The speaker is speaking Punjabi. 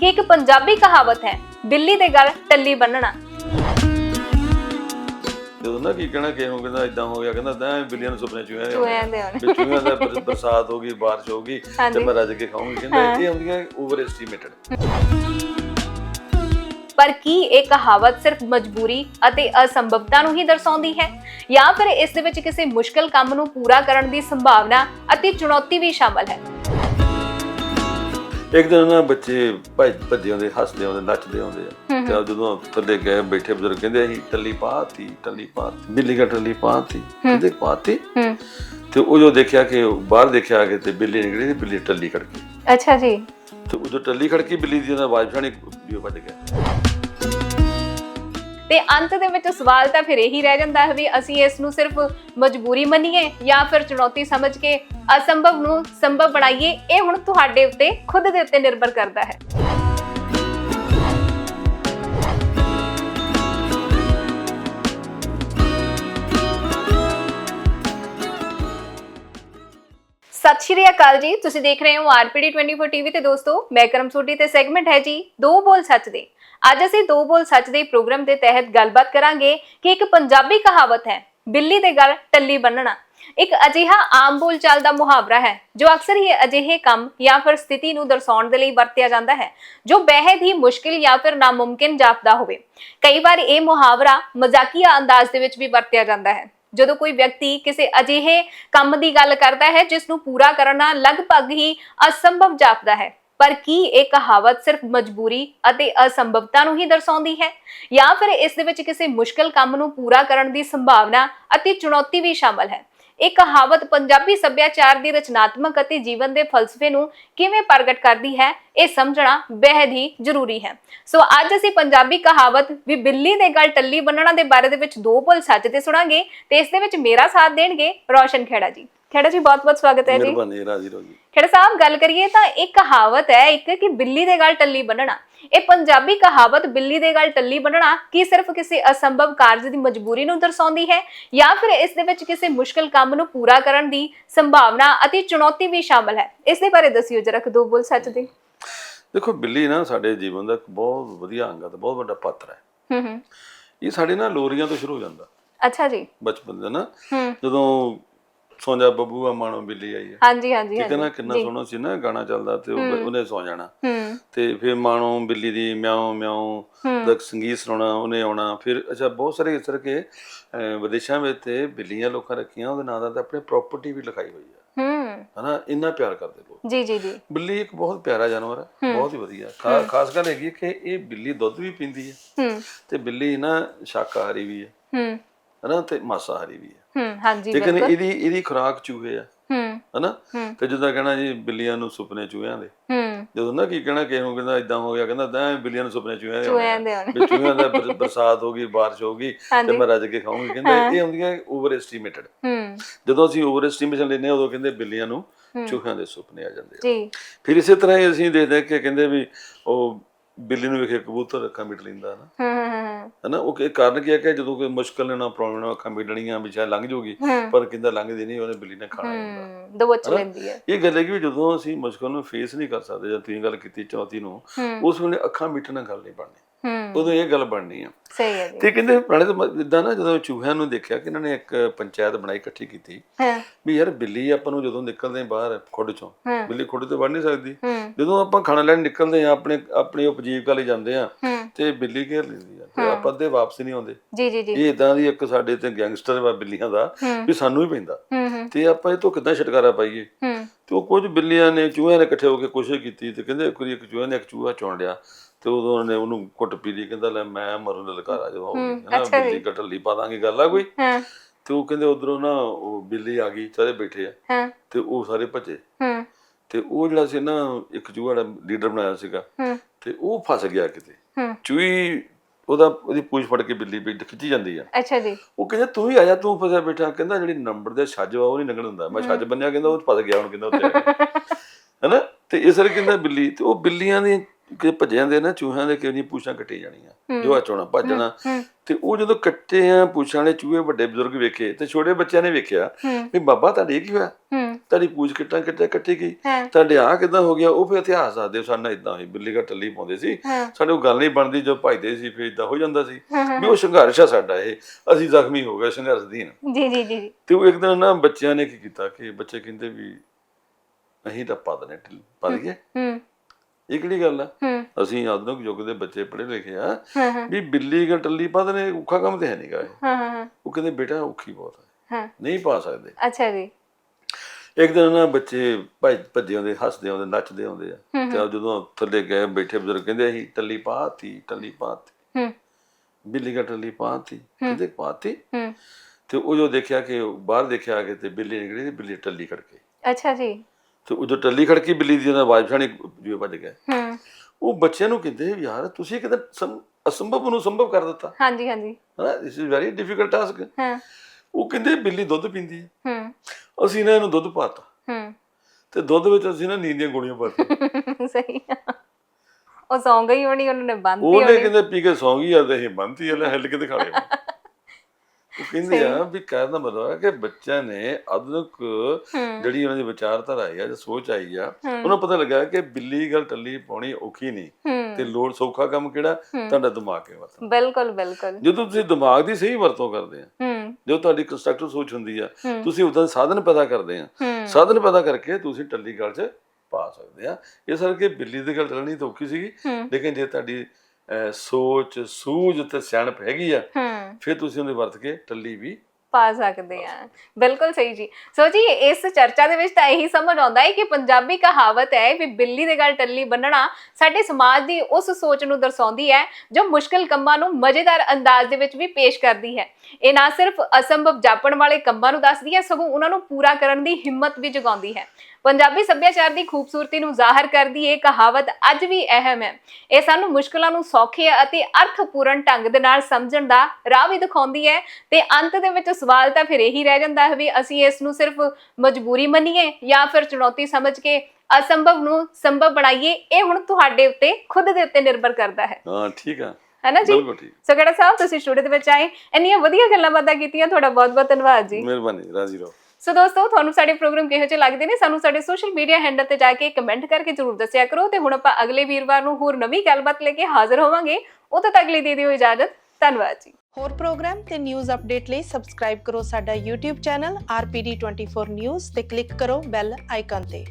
ਕਿ ਇੱਕ ਪੰਜਾਬੀ ਕਹਾਵਤ ਹੈ ਬਿੱਲੀ ਦੇ ਗਲ ਟੱਲੀ ਬੰਨਣਾ। ਜਦੋਂ ਨਾ ਕੀ ਕਹਿਣਾ ਨੂੰ ਕਹਿੰਦਾ ਇਦਾਂ ਹੋ ਗਿਆ ਕਹਿੰਦਾ ਤਾਂ ਬਿਲੀਅਨ ਸੁਪਨੇ ਚੂਹਿਆਂ ਦੇ ਚੂਹਿਆਂ ਦੇ ਆਉਣੇ। ਵੀ ਚੂਹਿਆਂ ਦਾ ਬਰਸਾਤ ਹੋ ਗਈ ਬਾਰਿਸ਼ ਹੋ ਗਈ ਤੇ। ਮੈਂ ਰੱਜ ਕੇ ਖਾਊਂਗੀ। ਕਹਿੰਦਾ ਇਹ ਹੁੰਦੀਆਂ ਓਵਰ ਐਸਟੀਮੇਟਡ ਪਰ ਕੀ ਇਹ ਕਹਾਵਤ ਸਿਰਫ ਮਜਬੂਰੀ ਅਤੇ ਅਸੰਭਵਤਾ ਨੂੰ ਹੀ ਦਰਸਾਉਂਦੀ ਹੈ? ਜਾਂ ਫਿਰ ਇਸ ਦੇ ਵਿੱਚ ਕਿਸੇ ਮੁਸ਼ਕਲ ਕੰਮ ਨੂੰ ਪੂਰਾ ਕਰਨ ਦੀ ਸੰਭਾਵਨਾ ਅਤੇ ਚੁਣੌਤੀ ਵੀ ਸ਼ਾਮਲ ਹੈ? ਇੱਕ ਦਿਨ ਨਾ ਬੱਚੇ ਭੱਜ ਭੱਜੇ ਆਉਂਦੇ ਹੱਸਦੇ ਆਉਂਦੇ ਨੱਚਦੇ ਆਉਂਦੇ ਆ। ਤੇ ਜਦੋਂ ਥੱਲੇ ਗਏ ਬੈਠੇ ਬਜ਼ੁਰਗ ਕਹਿੰਦੇ ਅਸੀਂ ਟੱਲੀ ਪਾਤੀ ਟੱਲੀ ਪਾਤੀ ਬਿੱਲੀ ਕਾ ਟੱਲੀ ਪਾਤੀ ਕਹਿੰਦੇ ਪਾਤੀ। ਤੇ ਉਹ ਜੋ ਦੇਖਿਆ ਕਿ ਬਾਹਰ ਦੇਖਿਆ ਕਿ ਤੇ ਬਿੱਲੀ ਨਿਕਲੀ ਤੇ ਬਿੱਲੀ ਟੱਲੀ ਖੜ ਗਈ ਅੱਛਾ ਜੀ। ਤੇ ਉਹ ਜੋ ਟੱਲੀ ਖੜ ਗਈ ਬਿੱਲੀ ਦੀ ਆਵਾਜ਼ ਪਛਾਣੀ ਵੀ ਉਹ ਭੱਜ ਗਿਆ। ਤੇ ਅੰਤ ਦੇ ਵਿੱਚ ਸਵਾਲ ਤਾਂ ਫਿਰ ਇਹੀ ਰਹਿ ਜਾਂਦਾ ਹੈ ਵੀ ਅਸੀਂ ਇਸ ਨੂੰ ਸਿਰਫ ਮਜਬੂਰੀ ਮੰਨੀਏ ਜਾਂ ਫਿਰ ਚੁਣੌਤੀ ਸਮਝ ਕੇ ਅਸੰਭਵ ਨੂੰ ਸੰਭਵ ਬਣਾਈਏ, ਇਹ ਹੁਣ ਤੁਹਾਡੇ ਉੱਤੇ, ਖੁਦ ਦੇ ਉੱਤੇ ਨਿਰਭਰ ਕਰਦਾ ਹੈ। ਸਤਿ ਸ਼੍ਰੀ ਅਕਾਲ ਜੀ। ਤੁਸੀਂ ਦੇਖ ਰਹੇ ਹੋ ਆਰਪੀਡੀ 24 ਟੀਵੀ ਤੇ ਦੋਸਤੋ, ਮੈਂ ਕਰਮ ਸੋਢੀ ਤੇ ਸੈਗਮੈਂਟ ਹੈ ਜੀ ਦੋ ਬੋਲ ਸੱਚ ਦੇ। ਅੱਜ ਅਸੀਂ ਦੋ ਬੋਲ ਸੱਚ ਦੇ ਪ੍ਰੋਗਰਾਮ ਦੇ ਤਹਿਤ ਗੱਲਬਾਤ ਕਰਾਂਗੇ ਕਿ ਇੱਕ ਪੰਜਾਬੀ ਕਹਾਵਤ ਹੈ, ਬਿੱਲੀ ਦੇ ਗਲ ਟੱਲੀ ਬੰਨਣਾ। ਇੱਕ ਅਜਿਹਾ ਆਮ ਬੋਲਚਾਲ ਦਾ ਮੁਹਾਵਰਾ ਹੈ, ਜੋ ਅਕਸਰ ਹੀ ਅਜਿਹੇ ਕੰਮ ਜਾਂ ਫਿਰ ਸਥਿਤੀ ਨੂੰ ਦਰਸਾਉਣ ਦੇ ਲਈ ਵਰਤਿਆ ਜਾਂਦਾ ਹੈ, ਜੋ ਬੇहद ਹੀ ਮੁਸ਼ਕਿਲ ਜਾਂ ਫਿਰ ਨਾਮੁਮਕਿਨ ਜਾਪਦਾ ਹੋਵੇ। ਕਈ ਵਾਰ ਇਹ ਮੁਹਾਵਰਾ ਮਜ਼ਾਕੀਆ ਅੰਦਾਜ਼ ਦੇ ਵਿੱਚ ਵੀ ਵਰਤਿਆ ਜਾਂਦਾ ਹੈ। ਜਦੋਂ ਕੋਈ ਵਿਅਕਤੀ ਕਿਸੇ ਅਜਿਹੇ ਕੰਮ ਦੀ ਗੱਲ ਕਰਦਾ ਹੈ ਜਿਸ ਨੂੰ ਪੂਰਾ ਕਰਨਾ ਲਗਭਗ ਹੀ ਅਸੰਭਵ ਜਾਪਦਾ ਹੈ। ਪਰ ਕੀ ਇਹ ਕਹਾਵਤ ਸਿਰਫ ਮਜਬੂਰੀ ਅਤੇ ਅਸੰਭਵਤਾ ਨੂੰ ਹੀ ਦਰਸਾਉਂਦੀ ਹੈ? ਜਾਂ ਫਿਰ ਇਸ ਦੇ ਵਿੱਚ ਕਿਸੇ ਮੁਸ਼ਕਲ ਕੰਮ ਨੂੰ ਪੂਰਾ ਕਰਨ ਦੀ ਸੰਭਾਵਨਾ ਅਤੇ ਚੁਣੌਤੀ ਵੀ ਸ਼ਾਮਲ ਹੈ? ਇਹ ਕਹਾਵਤ ਪੰਜਾਬੀ ਸੱਭਿਆਚਾਰ ਦੀ ਰਚਨਾਤਮਕ ਅਤੇ ਜੀਵਨ ਦੇ ਫਲਸਫੇ ਨੂੰ ਕਿਵੇਂ ਪ੍ਰਗਟ ਕਰਦੀ ਹੈ, ਇਹ ਸਮਝਣਾ ਬੇहद ਹੀ ਜ਼ਰੂਰੀ ਹੈ। ਸੋ ਅੱਜ ਅਸੀਂ ਪੰਜਾਬੀ ਕਹਾਵਤ ਵੀ ਬਿੱਲੀ ਦੇ ਗਲ ਟੱਲੀ ਬੰਨਣਾ ਦੇ ਬਾਰੇ ਦੇ ਵਿੱਚ ਦੋ ਪੁਲ ਸੱਚ ਤੇ ਸੁਣਾਂਗੇ ਤੇ ਇਸ ਦੇ ਵਿੱਚ ਮੇਰਾ ਸਾਥ ਦੇਣਗੇ ਰੌਸ਼ਨ ਖੇੜਾ ਜੀ। ਖੇੜਾ ਜੀ ਬਹੁਤ ਬਹੁਤ ਸਵਾਗਤ ਹੈ ਜੀ। ਮਿਹਰਬਾਨੀ ਰਾਜੀ ਰੋਜੀ। ਖੇੜਾ ਸਾਹਿਬ ਗੱਲ ਕਰੀਏ ਤਾਂ ਇੱਕ ਕਹਾਵਤ ਹੈ ਇੱਕ ਕਿ ਬਿੱਲੀ ਦੇ ਗਲ ਟੱਲੀ ਬੰਨਣਾ। ਇਹ ਪੰਜਾਬੀ ਕਹਾਵਤ ਬਿੱਲੀ ਦੇ ਗਲ ਟੱਲੀ ਬੰਨਣਾ ਕੀ ਸਿਰਫ ਕਿਸੇ ਅਸੰਭਵ ਕਾਰਜ ਦੀ ਮਜਬੂਰੀ ਨੂੰ ਦਰਸਾਉਂਦੀ ਹੈ ਜਾਂ ਫਿਰ ਇਸ ਦੇ ਵਿੱਚ ਕਿਸੇ ਮੁਸ਼ਕਲ ਕੰਮ ਨੂੰ ਪੂਰਾ ਕਰਨ ਦੀ ਸੰਭਾਵਨਾ ਅਤੇ ਚੁਣੌਤੀ ਵੀ ਸ਼ਾਮਲ ਹੈ? ਇਸ ਦੇ ਬਾਰੇ ਦੱਸਿਓ ਜਰਾ ਕਿ ਦੋ ਬੋਲ ਸੱਚ ਦੇ। ਦੇਖੋ ਬਿੱਲੀ ਨਾ ਸਾਡੇ ਜੀਵਨ ਦਾ ਇੱਕ ਬਹੁਤ ਵਧੀਆ ਅੰਗ ਹੈ ਤੇ ਬਹੁਤ ਵੱਡਾ ਪਾਤਰ ਹੈ। ਹੂੰ ਹੂੰ। ਇਹ ਸਾਡੇ ਨਾ ਲੋਰੀਆਂ ਤੋਂ ਸ਼ੁਰੂ ਹੋ ਜਾਂਦਾ। ਅੱਛਾ ਜੀ। ਬਚਪਨ ਦੇ ਨਾ। ਹੂੰ। ਜਦੋਂ ਸੌਂਜਾ ਬੱਬੂਆ ਮਾਣੋ ਬਿੱਲੀ ਆਈ ਹੈ ਹਾਂਜੀ ਹਾਂਜੀ ਠੀਕ ਹੈ ਨਾ? ਕਿੰਨਾ ਜੀ। ਸੋਹਣਾ ਸੀ ਨਾ ਗਾਣਾ ਚੱਲਦਾ ਤੇ ਉਹ- ਉਹਨੇ ਸੌ ਜਾਣਾ। ਹੂੰ। ਤੇ ਫਿਰ ਮਾਣੋ ਬਿੱਲੀ ਦੀ ਮਿਆਉ ਮਿਆਉ। ਦਾ ਸੰਗੀਤ ਸੁਣਾਉਣਾ ਉਹਨੇ ਆਉਣਾ। ਫਿਰ ਅੱਛਾ ਬਹੁਤ ਸਾਰੇ ਇਸ ਤਰ੍ਹਾਂ ਕੇ ਅਹ, ਵਿਦੇਸ਼ਾਂ ਵਿੱਚ ਤੇ ਬਿੱਲੀਆਂ ਲੋਕਾਂ ਰੱਖੀਆਂ ਉਹਦੇ ਨਾਂ ਦਾ ਤੇ ਆਪਣੇ ਪ੍ਰਾਪਰਟੀ ਵੀ ਲਿਖਾਈ ਹੋਈ ਹੈ ਹੂੰ। ਹਨਾ? ਇੰਨਾ ਪਿਆਰ ਕਰਦੇ ਲੋਕ। ਜੀ ਜੀ ਜੀ। ਬਿੱਲੀ ਇੱਕ ਬਹੁਤ ਪਿਆਰਾ ਜਾਨਵਰ ਹੈ। ਬਹੁਤ ਹੀ ਵਧੀਆ। ਖਾ- ਖਾਸ ਗੱਲ ਹੈਗੀ ਹੈ ਕਿ ਇਹ ਬਿੱਲੀ ਦੁੱਧ ਵੀ ਪੀਂਦੀ ਹੈ ਹੂੰ। ਤੇ ਬਿੱਲੀ ਨਾ ਸ਼ਾਕਾਹਾਰੀ ਵੀ ਹੈ ਹੂੰ। ਹਨਾ ਤੇ ਮਾਸਾਹਾਰੀ ਵੀ ਹੈ ਹੂੰ ਹਾਂਜੀ ਲੇਕਿਨ ਬਿਲਕੁਲ। ਇਹਦੀ ਇਹਦੀ ਖੁਰਾਕ ਚੂਹੇ ਆ ਹੂੰ ਹਨਾ? ਹੂੰ। ਤੇ ਜਿੱਦਾਂ ਕਹਿਣਾ ਜੀ ਬਿੱਲੀਆਂ ਨੂੰ ਸੁਪਨੇ ਚੂਹਿਆਂ ਦੇ। ਹੂੰ। ਜਦੋਂ ਨਾ ਕੀ ਕਹਿਣਾ ਕਿਸੇ ਨੂੰ ਕਹਿੰਦਾ ਇਦਾਂ ਹੋ ਗਿਆ ਕਹਿੰਦਾ ਤਾਂ ਬਿੱਲੀਆਂ ਨੂੰ ਸੁਪਨੇ ਚੂਹਿਆਂ ਦੇ ਚੂਹਿਆਂ ਦੇ। ਵੀ ਚੂਹਿਆਂ ਦਾ ਬਰ- ਬਰਸਾਤ ਹੋ ਗਈ ਬਾਰਿਸ਼ ਹੋ ਗਈ ਤੇ ਹਾਂਜੀ। ਮੈਂ ਰੱਜ ਕੇ ਖਾਊਂਗੀ। ਕਹਿੰਦੇ ਇਹ ਹੁੰਦੀਆਂ ਓਵਰ ਐਸਟੀਮੇਟਡ। ਹੂੰ। ਜਦੋਂ ਅਸੀਂ ਓਵਰ ਐਸਟੀਮੇਸ਼ਨ ਲੈਂਦੇ ਹਾਂ ਉਦੋਂ ਕਹਿੰਦੇ ਬਿੱਲੀਆਂ ਨੂੰ ਚੂਹਿਆਂ ਦੇ ਸੁਪਨੇ ਆ ਜਾਂਦੇ ਆ। ਜੀ। ਫਿਰ ਇਸੇ ਤਰ੍ਹਾਂ ਹੀ ਅਸੀਂ ਦੇਖਦੇ ਹਾਂ ਕਿ ਕਹਿੰਦੇ ਵੀ ਉਹ ਬਿੱਲੀ ਨੂੰ ਵੇਖੇ ਕਬੂਤਰ ਅੱਖਾਂ ਮਿਟ ਲੈਂਦਾ ਨਾ। ਹੂੰ ਹੂੰ ਹੂੰ ਹਨਾ ਉਹ ਕਿ ਕਾਰਨ ਕੀ ਹੈ ਕਿ ਜਦੋਂ ਕੋਈ ਮੁਸ਼ਕਲ ਨਾਲ ਪ੍ਰੋਬਲਮ ਨਾਲ ਅੱਖਾਂ ਮਿਟਣੀਆਂ ਵੀ ਸ਼ਾਇਦ ਲੰਘ ਜਾਊਗੀ ਪਰ ਕਹਿੰਦਾ ਲੰਘਦੀ ਨਹੀਂ ਉਹਨੇ ਬਿੱਲੀ ਨੇ ਖਾਣਾ ਹੁੰਦਾ। ਹੂੰ ਦਬੋਚ ਲੈਂਦੀ ਹੈ ਇਹ ਗੱਲ ਹੈ ਕਿ ਜਦੋਂ ਅਸੀਂ ਮੁਸ਼ਕਲ ਨੂੰ ਫੇਸ ਨਹੀਂ ਕਰ ਸਕਦੇ ਜਾਂ ਤੁਸੀਂ ਗੱਲ ਕੀਤੀ ਚੌਥੀ ਨੂੰ ਉਸ ਵੇਲੇ ਅੱਖਾਂ ਮਿਟਣ ਗੱਲ ਨਹੀਂ ਬਣਨੀ। ਉਦੋਂ ਇਹ ਗੱਲ ਬਣਨੀ ਆ। ਸਹੀ ਹੈ ਜੀ। ਤੇ ਕਹਿੰਦੇ ਪੁਰਾਣੇ ਤੋਂ ਇਦਾਂ ਨਾ ਜਦੋਂ ਚੂਹਿਆਂ ਨੂੰ ਦੇਖਿਆ ਕਿ ਇਹਨਾਂ ਨੇ ਇੱਕ ਪੰਚਾਇਤ ਬਣਾਈ ਇਕੱਠੀ ਕੀਤੀ ਹਾਂ। ਵੀ ਯਾਰ ਬਿੱਲੀ ਆਪਾਂ ਨੂੰ ਜਦੋਂ ਨਿਕਲਦੇ ਬਾਹਰ ਖੁੱਡ ਚੋਂ ਬਿੱਲੀ ਖੁੱਡ ਤੋਂ ਵੜ ਨਹੀਂ ਸਕਦੀ। ਜਦੋਂ ਆਪਾਂ ਖਾਣਾ ਲੈਣ ਨਿਕਲਦੇ ਆ ਆਪਣੇ ਆਪਣੀ ਉਪਜੀਵਕਾ ਲਈ ਜਾਂਦੇ ਆ ਤੇ ਬਿੱਲੀ ਘੇਰ ਲੈਂਦੀ ਆ ਤੇ ਆਪਾਂ ਅੱਧੇ ਵਾਪਸ ਨਹੀਂ ਆਉਂਦੇ। ਜੀ ਜੀ ਜੀ। ਇਹ ਇਦਾਂ ਦੀ ਇੱਕ ਸਾਡੇ ਤੇ ਗੈਂਗਸਟਰ ਵਾ ਬਿੱਲੀਆਂ ਦਾ ਵੀ ਸਾਨੂੰ ਹੀ ਪੈਂਦਾ। ਤੇ ਆਪਾਂ ਇਹ ਤੋਂ ਕਿੱਦਾਂ ਛੁਟਕਾਰਾ ਪਾਈਏ? ਤੇ ਉਹ ਕੁਝ ਬਿੱਲੀਆਂ ਨੇ ਚੂਹਿਆਂ ਨੇ ਇਕੱਠੇ ਹੋ ਕੇ ਕੋਸ਼ਿਸ਼ ਕੀਤੀ ਤੇ ਕਹਿੰਦੇ ਇੱਕ ਵਾਰੀ ਇੱਕ ਚੂਹਾ ਨੇ ਇੱਕ ਚੂਹਾ ਚੁਣ ਲਿਆ। ਤੇ ਉਦੋਂ ਉਹਨੇ ਉਹਨੂੰ ਕੁੱਟ ਪੀ ਲਈ ਕਹਿੰਦਾ ਲੈ ਮੈਂ ਮਰੂ ਲਲਕਾਰਾ ਜਦੋਂ ਹਨਾ ਅੱਛਾ ਜੀ। ਬਿੱਲੀ ਕਟਲੀ ਪਾ ਦਾਂਗੇ ਗੱਲ ਆ ਕੋਈ? ਹਾਂ। ਤੇ ਉਹ ਕਹਿੰਦੇ ਉਧਰੋਂ ਨਾ ਉਹ ਬਿੱਲੀ ਆ ਗਈ ਸਾਰੇ ਬੈਠੇ ਆ। ਹਾਂ। ਤੇ ਉਹ ਸਾਰੇ ਭੱਜੇ। ਹੂੰ। ਤੇ ਉਹ ਜਿਹੜਾ ਸੀ ਨਾ ਇੱਕ ਚੂਹਾ ਦਾ ਲੀਡਰ ਬਣਾਇਆ ਸੀਗਾ ਹੂੰ। ਤੇ ਉਹ ਫਸ ਗਿਆ ਕਿਤੇ। ਹੂੰ। ਚੂਹੀ ਉਹਦਾ ਉਹਦੀ ਪੂਛ ਫੜ ਕੇ ਬਿੱਲੀ ਵੀ ਖਿੱਚੀ ਜਾਂਦੀ ਆ। ਅੱਛਾ ਜੀ। ਉਹ ਕਹਿੰਦਾ ਤੂੰ ਵੀ ਆ ਜਾ ਤੂੰ ਫਸਿਆ ਬੈਠਾ। ਕਹਿੰਦਾ ਜਿਹੜੀ ਨੰਬਰ ਦੇ ਛੱਜ ਵਾ ਉਹ ਨਹੀਂ ਲੰਘਣ ਦਿੰਦਾ। ਮੈਂ ਛੱਜ ਬੰਨਿਆ ਕਹਿੰਦਾ ਉਹ ਫਸ ਗਿਆ ਹੁਣ ਕਹਿੰਦਾ ਉੱਤੇ ਹੈਨਾ ਤੇ ਇਸ ਕਰਕੇ ਕਹਿੰਦਾ ਬਿੱਲੀ ਤੇ ਉਹ ਬਿੱਲੀਆਂ ਦੀ ਕਿ ਭੱਜ ਜਾਂਦੇ ਨਾ ਚੂਹਿਆਂ ਦੇ ਕਿਉਂ ਨਹੀਂ ਪੂਛਾਂ ਕੱਟੀ ਜਾਣੀਆਂ? ਜੋ ਚੋਣਾ ਭੱਜਣਾ। ਤੇ ਉਹ ਜਦੋਂ ਕੱਟੇ ਆ ਪੂਛਾਂ ਵਾਲੇ ਚੂਹੇ ਵੱਡੇ ਬਜ਼ੁਰਗ ਵੇਖੇ ਤੇ ਛੋਟੇ ਬੱਚਿਆਂ ਨੇ ਵੇਖਿਆ ਵੀ ਬਾਬਾ ਤੁਹਾਡੇ ਕੀ ਹੋਇਆ? ਤੁਹਾਡੀ ਪੂਛ ਕਿੱਟਾਂ ਕਿੱਟਾਂ ਕੱਟੀ ਗਈ? ਤੁਹਾਡੇ ਆ ਕਿਦਾਂ ਹੋ ਗਿਆ? ਉਹ ਫਿਰ ਇਤਿਹਾਸ ਦੱਸਦੇ ਸਾਡੇ ਇਦਾਂ ਹੋਈ ਬਿੱਲੀ ਘਰ ਟੱਲੀ ਪਾਉਂਦੇ ਸੀ। ਸਾਡੇ ਉਹ ਗੱਲ ਨਹੀਂ ਬਣਦੀ ਜੋ ਭਜਦੇ ਸੀ ਫਿਰ ਇਦਾਂ ਹੋ ਜਾਂਦਾ ਸੀ। ਵੀ ਉਹ ਸੰਘਰਸ਼ ਆ ਸਾਡਾ ਇਹ। ਅਸੀਂ ਜ਼ਖਮੀ ਹੋ ਗਏ ਸੰਘਰਸ਼ ਦੀਨ ਜੀ ਜੀ ਜੀ ਜੀ। ਤੇ ਉਹ ਇੱਕ ਦਿਨ ਨਾ ਬੱਚਿਆਂ ਨੇ ਕੀ ਕੀਤਾ ਕਿ ਬੱਚੇ ਕਹਿੰਦੇ ਵੀ ਅਸੀਂ ਤਾਂ ਪਾ ਦਨੇ ਢਿੱਲ ਪਾ ਦਈਏ। ਹੂੰ। ਇਹ ਕਿਹੜੀ ਗੱਲ ਆ। ਹੂੰ। ਅਸੀਂ ਆਧੁਨਿਕ ਯੁੱਗ ਦੇ ਬੱਚੇ ਪੜ੍ਹੇ ਲਿਖੇ ਆ ਵੀ ਬਿੱਲੀ ਘਰ ਟੱਲੀ ਪਾ ਦਨੇ ਔਖਾ ਕੰਮ ਤੇ ਹੈ ਨਹੀਂਗਾ ਇਹ। ਉਹ ਕਹਿੰਦੇ ਬੇਟਾ ਔਖੀ ਬਹੁਤ ਹੈ। ਨਹੀਂ ਪਾ ਸਕਦੇ। ਅੱਛਾ ਜੀ। ਇੱਕ ਦਿਨ ਨਾ ਬੱਚੇ ਭੱਜ ਭੱਜੇ ਆਉਂਦੇ ਹੱਸਦੇ ਆਉਂਦੇ ਨੱਚਦੇ ਆਉਂਦੇ ਆ। ਤੇ ਜਦੋਂ ਥੱਲੇ ਗਏ ਬੈਠੇ ਬਜ਼ੁਰਗ ਕਹਿੰਦੇ ਅਸੀਂ ਟੱਲੀ ਪਾਤੀ ਟੱਲੀ ਪਾਤੀ। ਹੂੰ। ਬਿੱਲੀ ਘਰ ਟੱਲੀ ਪਾਤੀ ਕਹਿੰਦੇ ਪਾਤੀ? ਹੂੰ। ਤੇ ਉਹ ਜੋ ਦੇਖਿਆ ਕਿ ਬਾਹਰ ਦੇਖਿਆ ਕਿ ਤੇ ਬਿੱਲੀ ਨਿਕਲੀ ਤੇ ਬਿੱਲੀ ਟੱਲੀ ਖੜਕੇ ਅੱਛਾ ਜੀ। ਤੇ ਉਹ ਜੋ ਟੱਲੀ ਖੜਕੀ ਬਿੱਲੀ ਦੀ ਨਾ ਆਵਾਜ਼ ਛਾਣੀ ਜਿਵੇਂ ਭੱਜ ਗਿਆ। ਹੂੰ। ਉਹ ਬੱਚਿਆਂ ਨੂੰ ਕਹਿੰਦੇ ਯਾਰ ਤੁਸੀਂ ਕਿਤੇ ਅਸੰਭਵ ਨੂੰ ਸੰਭਵ ਕਰ ਦਿੱਤਾ। ਹਾਂਜੀ ਹਾਂਜੀ। ਹਨਾ this is very difficult task ਹਾਂ। ਉਹ ਕਹਿੰਦੇ ਬਿੱਲੀ ਦੁੱਧ ਪੀਂਦੀ ਹੈ। ਹੂੰ। ਅਸੀਂ ਨਾ ਇਹਨੂੰ ਦੁੱਧ ਪਾਤਾ। ਹੂੰ। ਤੇ ਦੁੱਧ ਵਿੱਚ ਅਸੀਂ ਨਾ ਨੀਂਦ ਦੀਆਂ ਗੋਲੀਆਂ ਪਾਤੀਆਂ ਸਹੀ। ਉਹ ਸੌਂ ਗਈ ਹੋਣੀ ਉਹਨਾਂ ਬੰਨ੍ਹਤੀ ਉਹਨੇ ਕਹਿੰਦੇ ਪੀ ਕੇ ਸੌਂ ਗਈ ਆ ਤੇ ਇਹ ਬੰਨਤੀ ਲੈ ਹਿੱਲ ਕੇ ਦਿਖਾ ਲਿਆ। ਉਹ ਕਹਿੰਦੇ ਆ ਵੀ ਕਹਿਣ ਦਾ ਮਤਲਬ ਹੈ ਕਿ ਬੱਚਿਆਂ ਨੇ ਆਧੁਨਿਕ ਜਿਹੜੀ ਉਹਨਾਂ ਦੀ ਵਿਚਾਰਧਾਰਾ ਆਈ ਆ ਜਾਂ ਸੋਚ ਆਈ ਆ। ਉਹਨਾਂ ਪਤਾ ਲੱਗਾ ਕਿ ਬਿੱਲੀ ਗੱਲ ਟੱਲੀ ਪਾਉਣੀ ਔਖੀ ਨਹੀਂ ਤੇ ਲੋੜ ਸੌਖਾ ਕੰਮ ਕਿਹੜਾ? ਤੁਹਾਡਾ ਦਿਮਾਗ ਹੈ ਵਰਤਣਾ? ਬਿਲਕੁਲ ਬਿਲਕੁਲ। ਜਦੋਂ ਤੁਸੀਂ ਦਿਮਾਗ ਦੀ ਸਹੀ ਵਰਤੋਂ ਕਰਦੇ ਆ ਜੋ ਤੁਹਾਡੀ ਕੰਸਟਰਕਟਿਵ ਸੋਚ ਹੁੰਦੀ ਆ। ਤੁਸੀਂ ਉਹਦਾ ਸਾਧਨ ਪੈਦਾ ਕਰਦੇ ਆ। ਸਾਧਨ ਪੈਦਾ ਕਰਕੇ ਤੁਸੀਂ ਟੱਲੀ ਗੱਲ 'ਚ ਪਾ ਸਕਦੇ ਆ। ਇਸ ਕਰਕੇ ਬਿੱਲੀ ਦੀ ਗੱਲ ਟੱਲਣੀ ਤਾਂ ਔਖੀ ਸੀਗੀ ਲੇਕਿਨ ਜੇ ਤੁਹਾਡੀ ਸੋਚ ਸੂਝ ਤੇ ਸਿਆਣਪ ਹੈਗੀ ਆ ਫਿਰ ਤੁਸੀਂ ਉਹਦੇ ਵਰਤ ਕੇ ਟੱਲੀ ਵੀ ਪਾ ਸਕਦੇ ਆ ਬਿਲਕੁਲ ਸਹੀ ਜੀ। ਸੋ ਜੀ ਇਸ ਚਰਚਾ ਦੇ ਵਿੱਚ ਤਾਂ ਇਹੀ ਸਮਝ ਆਉਂਦਾ ਹੈ ਕਿ ਪੰਜਾਬੀ ਕਹਾਵਤ ਹੈ ਵੀ ਬਿੱਲੀ ਦੇ ਗੱਲ ਟੱਲੀ ਬੰਨਣਾ ਸਾਡੇ ਸਮਾਜ ਦੀ ਉਸ ਸੋਚ ਨੂੰ ਦਰਸਾਉਂਦੀ ਹੈ ਜੋ ਮੁਸ਼ਕਲ ਕੰਮਾਂ ਨੂੰ ਮਜ਼ੇਦਾਰ ਅੰਦਾਜ਼ ਦੇ ਵਿੱਚ ਵੀ ਪੇਸ਼ ਕਰਦੀ ਹੈ। ਇਹ ਨਾ ਸਿਰਫ ਅਸੰਭਵ ਜਾਪਣ ਵਾਲੇ ਕੰਮਾਂ ਨੂੰ ਦੱਸਦੀ ਹੈ ਸਗੋਂ ਉਹਨਾਂ ਨੂੰ ਪੂਰਾ ਕਰਨ ਦੀ ਹਿੰਮਤ ਵੀ ਜਗਾਉਂਦੀ ਹੈ। ਪੰਜਾਬੀ ਸੱਭਿਆਚਾਰ ਦੀ ਖੂਬਸੂਰਤੀ ਨੂੰ ਜ਼ਾਹਰ ਕਰਦੀ ਇਹ ਕਹਾਵਤ ਅੱਜ ਵੀ ਅਹਿਮ ਹੈ। ਇਹ ਸਾਨੂੰ ਮੁਸ਼ਕਲਾਂ ਨੂੰ ਸੌਖੇ ਅਤੇ ਅਰਥਪੂਰਨ ਢੰਗ ਦੇ ਨਾਲ ਸਮਝਣ ਦਾ ਰਾਹ ਵੀ ਦਿਖਾਉਂਦੀ ਹੈ ਤੇ ਅੰਤ ਦੇ ਵਿੱਚ ਸਵਾਲ ਤਾਂ ਫਿਰ ਇਹੀ ਰਹਿ ਜਾਂਦਾ ਹੈ ਵੀ ਅਸੀਂ ਇਸ ਨੂੰ ਸਿਰਫ ਮਜਬੂਰੀ ਮੰਨੀਏ ਜਾਂ ਫਿਰ ਚੁਣੌਤੀ ਸਮਝ ਕੇ ਅਸੰਭਵ ਨੂੰ ਸੰਭਵ ਬਣਾਈਏ ਇਹ ਹੁਣ ਤੁਹਾਡੇ ਉੱਤੇ ਖੁਦ ਦੇ ਉੱਤੇ ਨਿਰਭਰ ਕਰਦਾ ਹੈ। ਹਾਂ ਠੀਕ ਆ। ਹੈਨਾ ਜੀ? ਬਿਲਕੁਲ ਠੀਕ। ਸੋ ਕਿਹੜਾ ਸਾਹਿਬ ਤੁਸੀਂ ਸਟੂਡੀਓ ਦੇ ਵਿੱਚ ਆਏ ਇੰਨੀਆਂ ਵਧੀਆ ਗੱਲਾਂ ਬਾਤਾਂ ਕੀਤੀਆਂ ਤੁਹਾਡਾ ਬਹੁਤ ਬਹੁਤ ਧੰਨਵਾਦ ਜੀ। ਮਿਹਰਬਾਨੀ ਰਾਜੀ ਰਹੋ। ਸੋ ਦੋਸਤੋ, ਤੁਹਾਨੂੰ ਸਾਡੇ ਪ੍ਰੋਗਰਾਮ ਕਿਹੋ ਜਿਹੇ ਲੱਗਦੇ ਨੇ? ਸਾਨੂੰ ਸਾਡੇ ਸੋਸ਼ਲ ਮੀਡੀਆ ਹੈਂਡਲ ਤੇ ਜਾ ਕੇ ਕਮੈਂਟ ਕਰਕੇ ਜਰੂਰ ਦੱਸਿਆ ਕਰੋ ਤੇ ਹੁਣ ਆਪਾਂ ਅਗਲੇ ਵੀਰਵਾਰ ਨੂੰ ਹੋਰ ਨਵੀਂ ਗੱਲਬਾਤ ਲੈ ਕੇ ਹਾਜ਼ਰ ਹੋਵਾਂਗੇ। ਉਦੋਂ ਤੱਕ ਲਈ ਦੇ ਦਿਓ ਇਜਾਜ਼ਤ। ਧੰਨਵਾਦ ਜੀ। ਹੋਰ ਪ੍ਰੋਗਰਾਮ ਤੇ ਨਿਊਜ਼ ਅਪਡੇਟ ਲਈ ਸਬਸਕ੍ਰਾਈਬ ਕਰੋ ਸਾਡਾ YouTube ਚੈਨਲ RPD24 News ਤੇ ਕਲਿੱਕ ਕਰੋ ਬੈਲ ਆਈਕਨ ਤੇ।